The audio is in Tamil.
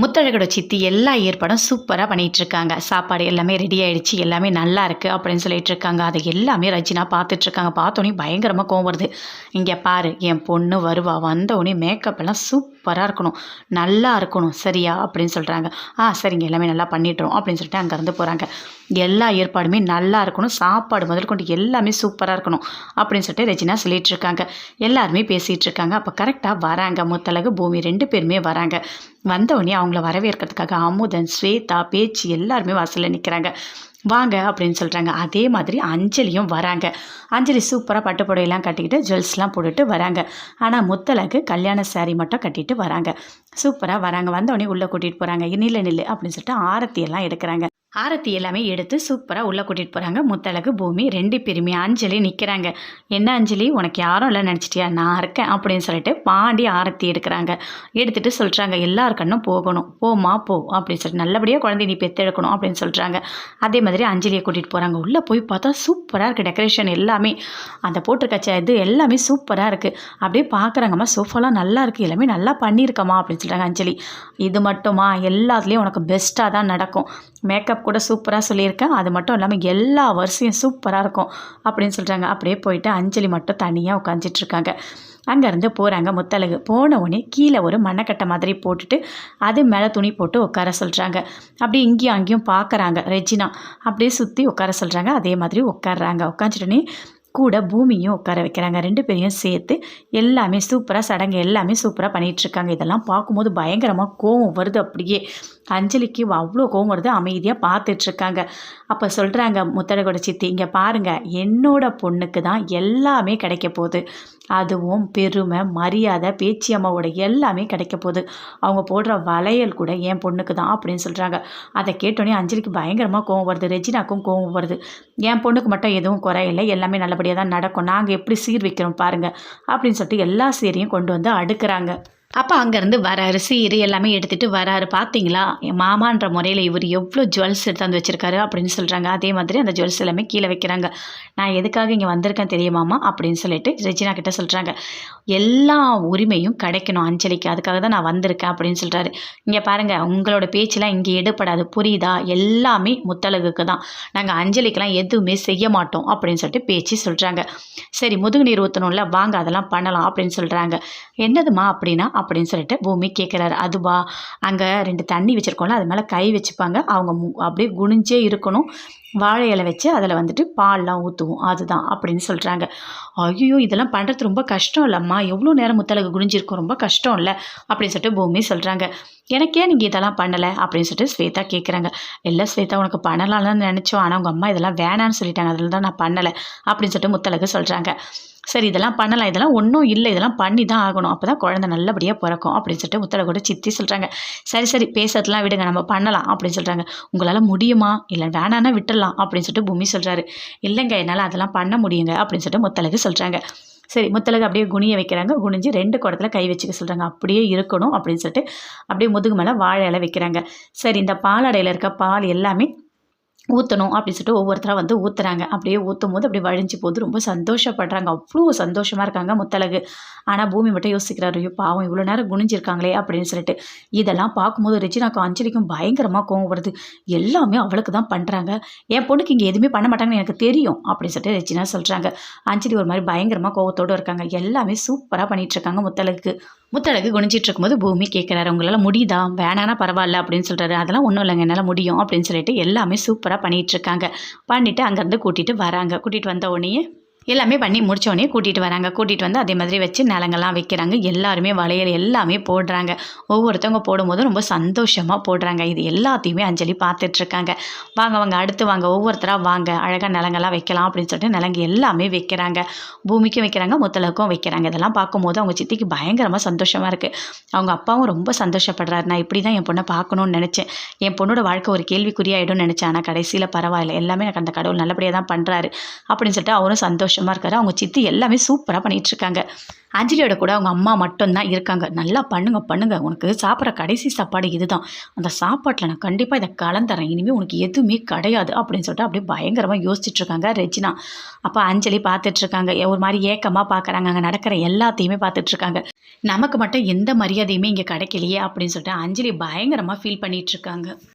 முத்தழகோட சித்தி எல்லா ஏற்பாடும் சூப்பராக பண்ணிகிட்ருக்காங்க இருக்காங்க சாப்பாடு எல்லாமே ரெடி ஆகிடுச்சு எல்லாமே நல்லா இருக்குது அப்படின்னு சொல்லிட்டு இருக்காங்க அதை எல்லாமே ரஜினா பார்த்துட்ருக்காங்க பார்த்தோன்னே பயங்கரமாக கோவம் வருது. இங்கே பாரு என் பொண்ணு வருவா. வந்தோடனே மேக்கப் எல்லாம் சூப்பராக இருக்கணும். நல்லா இருக்கணும். சரியா? அப்படின்னு சொல்கிறாங்க ஆ சரிங்க. எல்லாமே நல்லா பண்ணிட்டுறோம் அப்படின்னு சொல்லிட்டு அங்கேருந்து போகிறாங்க எல்லா ஏற்பாடுமே நல்லா இருக்கணும். சாப்பாடு முதல் கொண்டு எல்லாமே சூப்பராக இருக்கணும் அப்படின்னு சொல்லிட்டு ரஜினா சொல்லிட்டு இருக்காங்க எல்லாருமே பேசிகிட்டு இருக்காங்க அப்போ கரெக்டாக வராங்க. முத்தழகு பூமி ரெண்டு பேருமே வராங்க. வந்தவுடனே அவங்கள வரவேற்கிறதுக்காக அமுதன் ஸ்வேதா பேச்சு எல்லாருமே வாசலில் நிற்கிறாங்க வாங்க அப்படின்னு சொல்கிறாங்க அதே மாதிரி அஞ்சலியும் வராங்க. அஞ்சலி சூப்பராக பட்டு புடவையெல்லாம் கட்டிக்கிட்டு ஜுவல்ஸ்லாம் போட்டுட்டு வராங்க. ஆனால் முத்தலகு கல்யாண saree மட்டும் கட்டிட்டு வராங்க. சூப்பராக வராங்க. வந்தவொடனே உள்ளே கூட்டிகிட்டு போகிறாங்க நில்லு நில்லு அப்படின்னு சொல்லிட்டு ஆரத்தி எல்லாம் எடுக்கிறாங்க. ஆரத்தி எல்லாமே எடுத்து சூப்பராக உள்ளே கூட்டிகிட்டு போகிறாங்க முத்தழகு பூமி ரெண்டு பேருமே அஞ்சலி நிற்கிறாங்க என்ன அஞ்சலி? உனக்கு யாரும் இல்லை நினச்சிட்டியா? நான் இருக்கேன் அப்படின்னு சொல்லிட்டு பாண்டி ஆரத்தி எடுக்கிறாங்க. எடுத்துகிட்டு சொல்கிறாங்க எல்லார் கண்ணும் போகணும். போமா போ அப்படின்னு சொல்லிட்டு நல்லபடியாக குழந்தை நீ பெற்றெடுக்கணும் அப்படின்னு சொல்கிறாங்க அதே மாதிரி அஞ்சலியை கூட்டிகிட்டு போகிறாங்க உள்ளே போய் பார்த்தா சூப்பராக இருக்குது டெக்கரேஷன் எல்லாமே. அந்த போட்டிருக்க இது எல்லாமே சூப்பராக இருக்குது அப்படியே பார்க்குறாங்கம்மா சோஃபாலாம் நல்லா இருக்குது எல்லாமே நல்லா பண்ணியிருக்கம்மா அப்படின்னு சொல்கிறாங்க அஞ்சலி. இது மட்டுமா? எல்லாத்துலேயும் உனக்கு பெஸ்ட்டாக தான் நடக்கும். மேக்கப் கூட சூப்பராக சொல்லியிருக்கேன். அது மட்டும் இல்லாமல் எல்லா வரிசையும் சூப்பராக இருக்கும் அப்படின்னு சொல்கிறாங்க அப்படியே போயிட்டு அஞ்சலி மட்டும் தனியாக உட்காந்துட்ருக்காங்க அங்கேருந்து போகிறாங்க முத்தழகு. போன உடனே கீழே ஒரு மண்ணக்கட்டை மாதிரி போட்டுட்டு அது மேலே துணி போட்டு உட்கார சொல்கிறாங்க அப்படியே இங்கேயும் அங்கேயும் பார்க்குறாங்க. ரெஜினா அப்படியே சுற்றி உட்கார சொல்கிறாங்க அதே மாதிரி உட்காடுறாங்க உட்காந்துட்டோன்னே கூட பூமியும் உட்கார வைக்கிறாங்க. ரெண்டு பேரையும் சேர்த்து எல்லாமே சூப்பராக சடங்கு எல்லாமே சூப்பராக பண்ணிகிட்ருக்காங்க இதெல்லாம் பார்க்கும்போது பயங்கரமாக கோவம் வருது அப்படியே. அஞ்சலிக்கு அவ்வளோ கோவம் வருது. அமைதியாக பார்த்துட்ருக்காங்க. அப்போ சொல்கிறாங்க முத்தழகோட சித்தி இங்கே பாருங்கள் என்னோட பொண்ணுக்கு தான் எல்லாமே கிடைக்க போகுது. அதுவும் பெருமை மரியாதை பேச்சி அம்மாவோட எல்லாமே கிடைக்க போகுது. அவங்க போடுற வளையல் கூட என் பொண்ணுக்கு தான் அப்படின்னு சொல்கிறாங்க அதை கேட்டோன்னே அஞ்சலிக்கு பயங்கரமாக கோவம் வருது. ரெஜினாக்கும் கோவம் வருது. என் பொண்ணுக்கு மட்டும் எதுவும் குறையில்லை எல்லாமே நல்லபடியாக தான் நடக்கும். நாங்கள் எப்படி சீர் வைக்கிறோம் பாருங்கள் அப்படின்னு சொல்லிட்டு எல்லா சீரையும் கொண்டு வந்து அடுக்கிறாங்க. அப்போ அங்கேருந்து வராரு. சீர் எல்லாமே எடுத்துகிட்டு வராரு. பார்த்தீங்களா என் மாமான்ற முறையில் இவர் எவ்வளோ ஜுவல்ஸ் எடுத்து வந்து வச்சுருக்காரு அப்படின்னு சொல்கிறாங்க அதே மாதிரி அந்த ஜுவல்ஸ் எல்லாமே கீழே வைக்கிறாங்க. நான் எதுக்காக இங்கே வந்திருக்கேன் தெரியுமாமா அப்படின்னு சொல்லிட்டு ரெஜினா கிட்ட சொல்கிறாங்க எல்லா உரிமையும் கிடைக்கணும் அஞ்சலிக்கு. அதுக்காக தான் நான் வந்திருக்கேன் அப்படின்னு சொல்கிறாரு இங்கே பாருங்கள் உங்களோட பேச்செலாம் இங்கே எடுப்படாது புரியுதா? எல்லாமே முத்தழகுக்கு தான். நாங்கள் அஞ்சலிக்கெலாம் எதுவுமே செய்ய மாட்டோம் அப்படின்னு சொல்லிட்டு பேச்சு சொல்கிறாங்க சரி முதுகு நீர் ஊற்றணும்ல வாங்க அதெல்லாம் பண்ணலாம் அப்படின்னு சொல்கிறாங்க என்னதுமா அப்படின்னா அப்படின்னு சொல்லிட்டு பூமி கேட்குறாரு அதுவா? அங்கே ரெண்டு தண்ணி வச்சுருக்கோம்ல அது மேலே கை வச்சுப்பாங்க. அவங்க மு- அப்படியே குனிஞ்சே இருக்கணும். வாழை இலை வச்சு அதில் வந்துட்டு பால்லாம் ஊற்றுவோம் அதுதான் அப்படின்னு சொல்கிறாங்க ஐயோ இதெல்லாம் பண்ணுறது ரொம்ப கஷ்டம் இல்லைம்மா. எவ்வளோ நேரம் முத்தலகு குனிஞ்சிருக்கும். ரொம்ப கஷ்டம் இல்லை. அப்படின்னு சொல்லிட்டு பூமி சொல்கிறாங்க எனக்கே நீங்கள் இதெல்லாம் பண்ணலை அப்படின்னு சொல்லிட்டு ஸ்வேதா கேட்குறாங்க இல்லை ஸ்வேதா உனக்கு பண்ணலாம்னு நினச்சோம். ஆனால் உங்கள் அம்மா இதெல்லாம் வேணான்னு சொல்லிட்டாங்க. அதில் தான் நான் பண்ணலை அப்படின்னு சொல்லிட்டு முத்தலகு சொல்கிறாங்க சரி இதெல்லாம் பண்ணலாம். இதெல்லாம் ஒன்றும் இல்லை. இதெல்லாம் பண்ணி தான் ஆகணும். அப்போ தான் குழந்தை நல்லபடியாக பிறக்கும் அப்படின்னு சொல்லிட்டு முத்தலகோட சித்தி சொல்கிறாங்க சரி சரி பேசுறதுலாம் விடுங்க. நம்ம பண்ணலாம் அப்படின்னு சொல்கிறாங்க உங்களால் முடியுமா? இல்லை வேணான்னா விட்டுடலாம் அப்படின்னு சொல்லிட்டு பூமி சொல்கிறாரு இல்லைங்க என்னால் அதெல்லாம் பண்ண முடியுங்க அப்படின்னு சொல்லிட்டு முத்தலகு சொல்கிறாங்க சரி முத்தலகு அப்படியே குனிய வைக்கிறாங்க. குனிஞ்சு ரெண்டு குடத்துல கை வச்சுக்க சொல்கிறாங்க அப்படியே இருக்கணும் அப்படின்னு சொல்லிட்டு அப்படியே முதுகு மேலே வாழை இலை வைக்கிறாங்க. சரி இந்த பாலாடையில் இருக்க பால் எல்லாமே ஊற்றணும் அப்படின்னு சொல்லிட்டு ஒவ்வொருத்தராக வந்து ஊற்றுறாங்க அப்படியே ஊற்றும் போது அப்படியே வழிஞ்சு போது ரொம்ப சந்தோஷப்படுறாங்க. அவ்வளோ சந்தோஷமாக இருக்காங்க முத்தழகு. ஆனால் பூமி மட்டும் யோசிக்கிறாரு ஐயோ பாவம் இவ்வளோ நேரம் குனிஞ்சிருக்காங்களே அப்படின்னு சொல்லிட்டு. இதெல்லாம் பார்க்கும்போது ரெஜினாக்கு அஞ்சலிக்கும் பயங்கரமாக கோவம் வருது. எல்லாமே அவளுக்கு தான் பண்ணுறாங்க என் பொண்ணுக்கு இங்கே எதுவுமே பண்ண மாட்டாங்கன்னு எனக்கு தெரியும் அப்படின்னு சொல்லிட்டு ரெஜினா சொல்கிறாங்க அஞ்சலி ஒரு மாதிரி பயங்கரமாக கோவத்தோடு இருக்காங்க. எல்லாமே சூப்பராக பண்ணிகிட்ருக்காங்க இருக்காங்க முத்தழகுக்கு. முத்தழகு குனிஞ்சிட்டு இருக்கும்போது பூமி கேட்குறாரு உங்களால் முடியுதா? வேணானா பரவாயில்ல அப்படின்னு சொல்கிறாரு அதெல்லாம் ஒன்றும் இல்லைங்க. என்னால் முடியும் அப்படின்னு சொல்லிட்டு எல்லாமே சூப்பராக பண்ணிட்டு இருக்காங்க. பண்ணிவிட்டு அங்கேருந்து கூட்டிகிட்டு வராங்க. கூட்டிகிட்டு வந்த உடனே எல்லாமே பண்ணி முடித்தோடனே கூட்டிகிட்டு வராங்க. கூட்டிகிட்டு வந்து அதே மாதிரி வச்சு நிலங்கள்லாம் வைக்கிறாங்க. எல்லாருமே வளையல் எல்லாமே போடுறாங்க. ஒவ்வொருத்தவங்க போடும்போது ரொம்ப சந்தோஷமாக போடுறாங்க. இது எல்லாத்தையுமே அஞ்சலி பார்த்துட்ருக்காங்க. வாங்க வாங்க அடுத்து வாங்க. ஒவ்வொருத்தராக வாங்க. அழகாக நிலங்கள்லாம் வைக்கலாம் அப்படின்னு சொல்லிட்டு நிலங்கு எல்லாமே வைக்கிறாங்க. பூமிக்கும் வைக்கிறாங்க முத்தலக்கும் வைக்கிறாங்க. இதெல்லாம் பார்க்கும்போது அவங்க சித்திக்கு பயங்கரமாக சந்தோஷமாக இருக்குது அவங்க அப்பாவும் ரொம்ப சந்தோஷப்படுறாரு. நான் இப்படி தான் என் பொண்ணை பார்க்கணும்னு நினச்சேன். என் பொண்ணோட வாழ்க்கை ஒரு கேள்விக்குறியாயிடும்னு நினச்சேன். ஆனால் கடைசியில் பரவாயில்ல. எல்லாமே எனக்கு அந்த கடவுள் நல்லபடியாக தான் பண்ணுறாரு அப்படின்னு சொல்லிட்டு அவரும் சந்தோஷம் சந்தோஷமாக இருக்காரு. அவங்க சித்தி எல்லாமே சூப்பராக பண்ணிகிட்ருக்காங்க அஞ்சலியோட கூட அவங்க அம்மா மட்டும்தான் இருக்காங்க. நல்லா பண்ணுங்க பண்ணுங்க. உனக்கு சாப்பிட்ற கடைசி சாப்பாடு இதுதான். அந்த சாப்பாட்டில் நான் கண்டிப்பாக இதை கலந்துறேன். இனிமேல் உனக்கு எதுவுமே கிடையாது அப்படின்னு சொல்லிட்டு அப்படியே பயங்கரமாக யோசிச்சுட்டு இருக்காங்க ரெஜினா. அப்போ அஞ்சலி பார்த்துட்ருக்காங்க. ஒரு மாதிரி ஏக்கமாக பார்க்குறாங்க. அங்கே நடக்கிற எல்லாத்தையுமே பார்த்துட்ருக்காங்க. நமக்கு மட்டும் எந்த மரியாதையுமே இங்கே கிடைக்கலையே அப்படின்னு சொல்லிட்டு அஞ்சலி பயங்கரமாக ஃபீல் பண்ணிகிட்ருக்காங்க